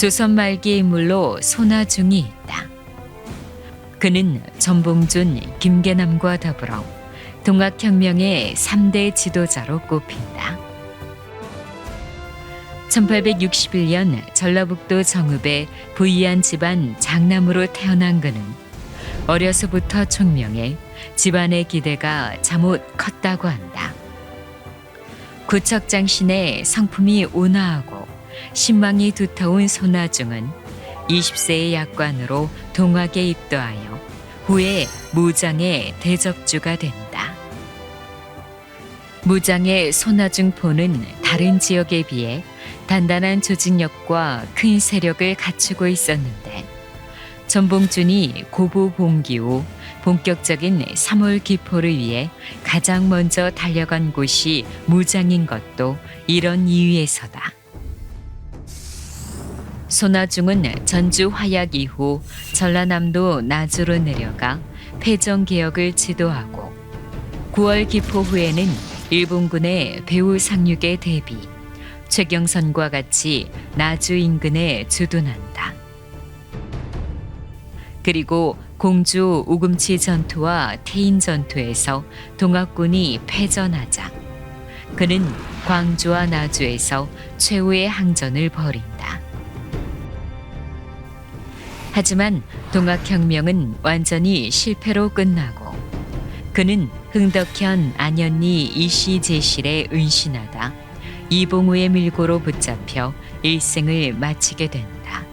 조선 말기 인물로 손아중이 있다. 그는 전봉준, 김계남과 더불어 동학혁명의 3대 지도자로 꼽힌다. 1861년 전라북도 정읍의 부이한 집안 장남으로 태어난 그는 어려서부터 총명해 집안의 기대가 잠옷 컸다고 한다. 구척장신의 성품이 온화하고 신망이 두터운 손아중은 20세의 약관으로 동학에 입도하여 후에 무장의 대접주가 된다. 무장의 손아중포는 다른 지역에 비해 단단한 조직력과 큰 세력을 갖추고 있었는데 전봉준이 고부 봉기 후 본격적인 3월 기포를 위해 가장 먼저 달려간 곳이 무장인 것도 이런 이유에서다. 손아중은 전주 화약 이후 전라남도 나주로 내려가 패정 개혁을 지도하고 9월 기포 후에는 일본군의 배후 상륙에 대비 최경선과 같이 나주 인근에 주둔한다. 그리고 공주 우금치 전투와 태인 전투에서 동학군이 패전하자 그는 광주와 나주에서 최후의 항전을 벌인 하지만 동학혁명은 완전히 실패로 끝나고 그는 흥덕현 안현리 이씨 제실에 은신하다 이봉우의 밀고로 붙잡혀 일생을 마치게 된다.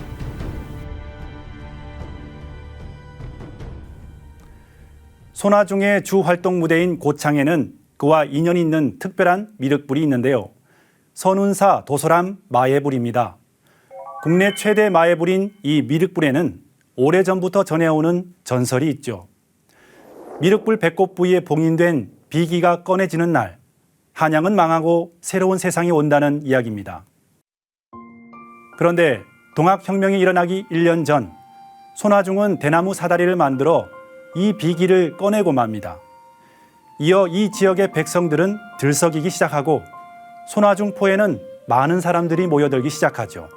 손아중의 주 활동 무대인 고창에는 그와 인연이 있는 특별한 미륵불이 있는데요. 선운사 도소람 마예불입니다. 국내 최대 마예불인 이 미륵불에는 오래전부터 전해오는 전설이 있죠. 미륵불 배꼽 부위에 봉인된 비기가 꺼내지는 날, 한양은 망하고 새로운 세상이 온다는 이야기입니다. 그런데 동학혁명이 일어나기 1년 전, 손아중은 대나무 사다리를 만들어 이 비기를 꺼내고 맙니다. 이어 이 지역의 백성들은 들썩이기 시작하고 손아중포에는 많은 사람들이 모여들기 시작하죠.